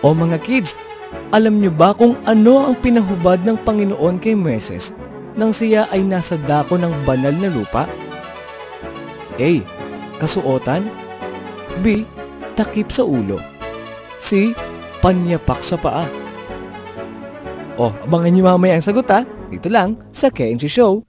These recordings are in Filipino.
O mga kids, alam nyo ba kung ano ang pinahubad ng Panginoon kay Moises nang siya ay nasa dako ng banal na lupa? A. Kasuotan B. Takip sa ulo C. Panyapak sa paa Oh, abangan nyo mamaya ang sagot ha. Dito lang sa KNC Show.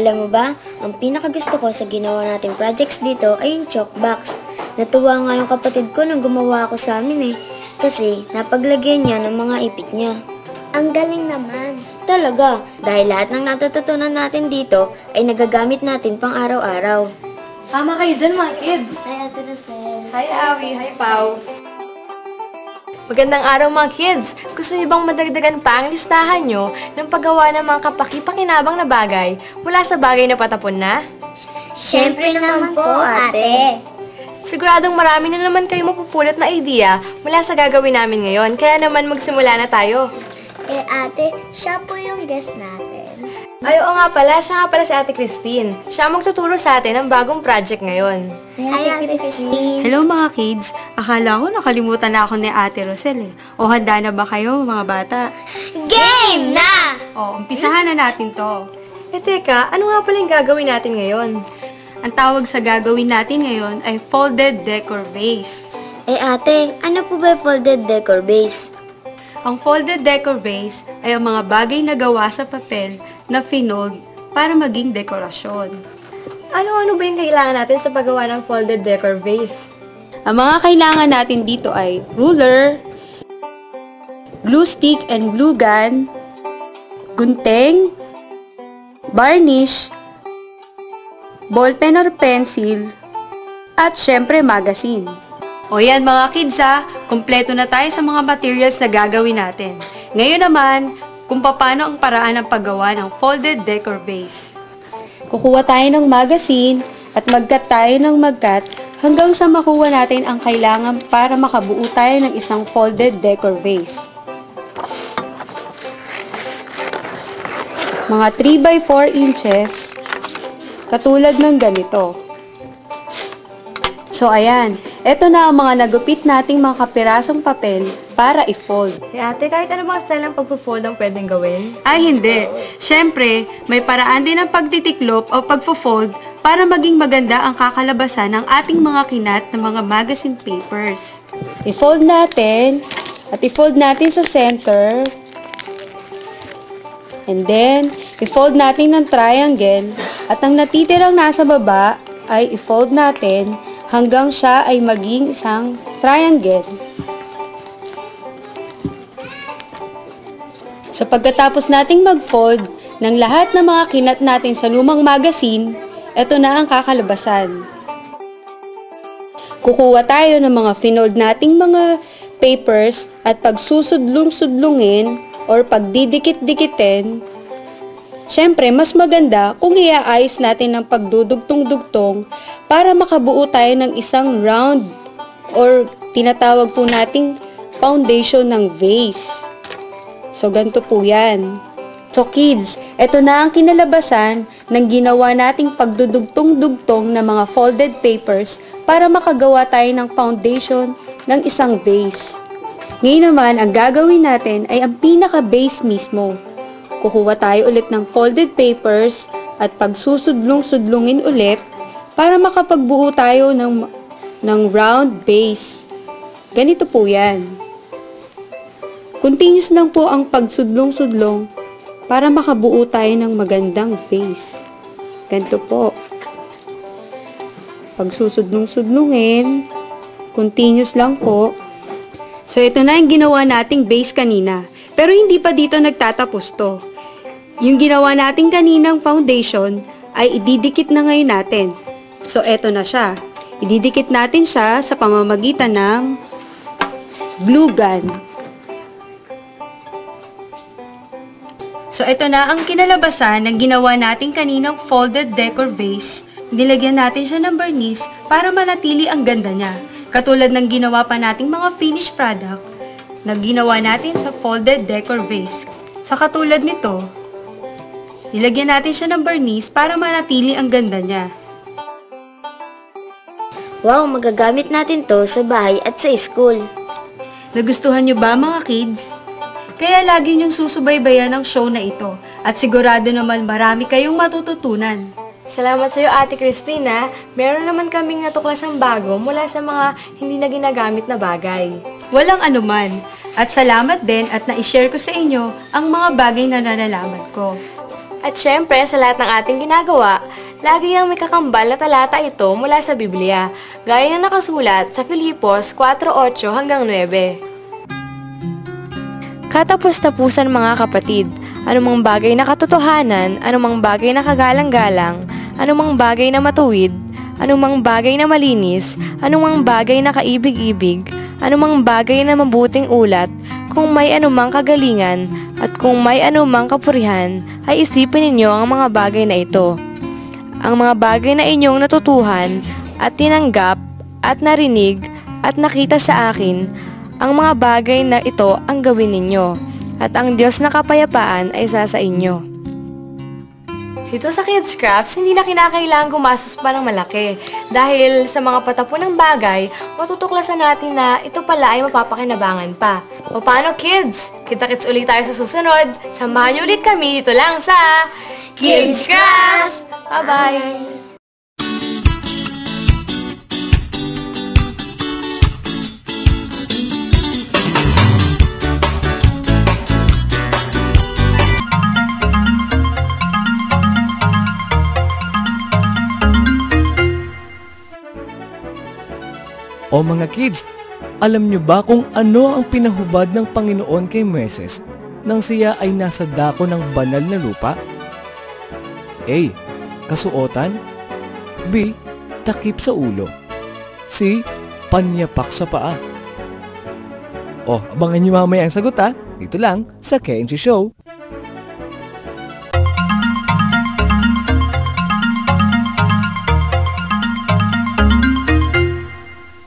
Alam mo ba, ang pinakagusto ko sa ginawa nating projects dito ay yung chalk box. Natuwa nga yung kapatid ko nung gumawa ako sa amin eh. Kasi napaglagyan niya ng mga ipit niya. Ang galing naman. Talaga, dahil lahat ng natututunan natin dito ay nagagamit natin pang araw-araw. Tama kayo dyan mga kids. Hi, Ate Rosel. Hi Awi, hi Pau. Magandang araw mga kids! Gusto niyo bang madagdagan pa ang listahan nyo ng paggawa ng mga kapaki-pakinabang na bagay mula sa bagay na patapon na? Siyempre naman po, ate. Siguradong marami na naman kayo mapupulot na idea mula sa gagawin namin ngayon, kaya naman magsimula na tayo. Eh ate, siya po yung guest natin. Ay, oo nga pala, siya nga pala si Ate Christine. Siya ang magtuturo sa atin ng bagong project ngayon. Hi, Ate Christine. Hello mga kids! Akala ko nakalimutan na ako ni Ate Rosel eh. O handa na ba kayo mga bata? Game na! O, umpisahan na natin to. Eh teka, ano nga pala yung gagawin natin ngayon? Ang tawag sa gagawin natin ngayon ay folded decor vase. Eh ate, ano po ba yung folded decor base? Ang folded decor vase ay ang mga bagay na gawa sa papel na finold para maging dekorasyon. Ano-ano ba yung kailangan natin sa paggawa ng folded decor vase? Ang mga kailangan natin dito ay ruler, glue stick and glue gun, gunting, varnish, ballpen or pencil, at syempre magazine. O yan mga kids ha, kumpleto na tayo sa mga materials na gagawin natin. Ngayon naman, kung paano ang paraan ng paggawa ng folded decor vase. Kukuha tayo ng magazine at magkat tayo ng magkat hanggang sa makuha natin ang kailangan para makabuo tayo ng isang folded decor vase. Mga 3 by 4 inches, katulad ng ganito. So ayan, eto na ang mga nagupit nating mga kapirasong papel para i-fold. Eh ate, kahit ano bang style ng pagpo-fold ang pwedeng gawin? Ay hindi. Siyempre, may paraan din ng pagtitiklop o pagfo-fold para maging maganda ang kakalabasan ng ating mga kinat na mga magazine papers. I-fold natin at i-fold natin sa center. And then, i-fold natin ng triangle at ang natitirang nasa baba ay i-fold natin hanggang siya ay maging isang triangle. So pagkatapos nating mag-fold ng lahat ng mga kinat natin sa lumang magazine, ito na ang kakalabasan. Kukuha tayo ng mga finold nating mga papers at pagsusudlong-sudlungin or pagdidikit-dikitin, Siyempre, mas maganda kung iaayos natin ng pagdudugtong-dugtong para makabuo tayo ng isang round or tinatawag po nating foundation ng vase. So, ganito po yan. So, kids, ito na ang kinalabasan ng ginawa nating pagdudugtong-dugtong ng mga folded papers para makagawa tayo ng foundation ng isang vase. Ngayon naman, ang gagawin natin ay ang pinaka-base mismo. Kukuha tayo ulit ng folded papers at pagsusudlong-sudlungin ulit para makapagbuo tayo ng, ng round base. Ganito po yan. Continuous lang po ang pagsudlong-sudlong para makabuo tayo ng magandang face. Ganito po. Pagsusudlong-sudlungin, continuous lang po. So, ito na yung ginawa nating base kanina. Pero hindi pa dito nagtatapos to. Yung ginawa natin kaninang foundation ay ididikit na ngayon natin. So, eto na siya. Ididikit natin siya sa pamamagitan ng glue gun. So, ito na ang kinalabasan ng ginawa natin kaninang folded decor vase nilagyan natin siya ng barnis para manatili ang ganda niya. Katulad ng ginawa pa nating mga finished product na ginawa natin sa folded decor vase. Sa katulad nito, nilagyan natin siya ng barnis para manatili ang ganda niya. Wow, magagamit natin to sa bahay at sa school. Nagustuhan niyo ba mga kids? Kaya lagi niyong susubaybayan ang show na ito at sigurado naman marami kayong matututunan. Salamat sa iyo, Ate Christina. Meron naman kaming natuklasang bago mula sa mga hindi na ginagamit na bagay. Walang anuman. At salamat din at na-share ko sa inyo ang mga bagay na nalalaman ko. At syempre, sa lahat ng ating ginagawa, lagi ang may kakambal na talata ito mula sa Biblia, gaya ng nakasulat sa Filipos 4.8 hanggang 9. Katapos-tapusan mga kapatid, anumang bagay na katotohanan, anumang bagay na kagalang-galang, anumang bagay na matuwid, anumang bagay na malinis, anumang bagay na kaibig-ibig, anumang bagay na mabuting ulat, kung may anumang kagalingan, at kung may anumang kapurihan, ay isipin ninyo ang mga bagay na ito. Ang mga bagay na inyong natutuhan at tinanggap at narinig at nakita sa akin, ang mga bagay na ito ang gawin ninyo, at ang Diyos na kapayapaan ay sa sa inyo. Dito sa Kids Crafts, hindi na kinakailangan gumastos pa ng malaki. Dahil sa mga patapunang bagay, matutuklasan natin na ito pala ay mapapakinabangan pa. O paano kids? Kita-kits ulit tayo sa susunod. Samahan niyo ulit kami dito lang sa Kids Crafts! Bye-bye! O mga kids, alam nyo ba kung ano ang pinahubad ng Panginoon kay Moises nang siya ay nasa dako ng banal na lupa? A. Kasuotan B. Takip sa ulo C. Panyapak sa paa O, abangan nyo mamaya ang sagot ha, dito lang sa KNC Show.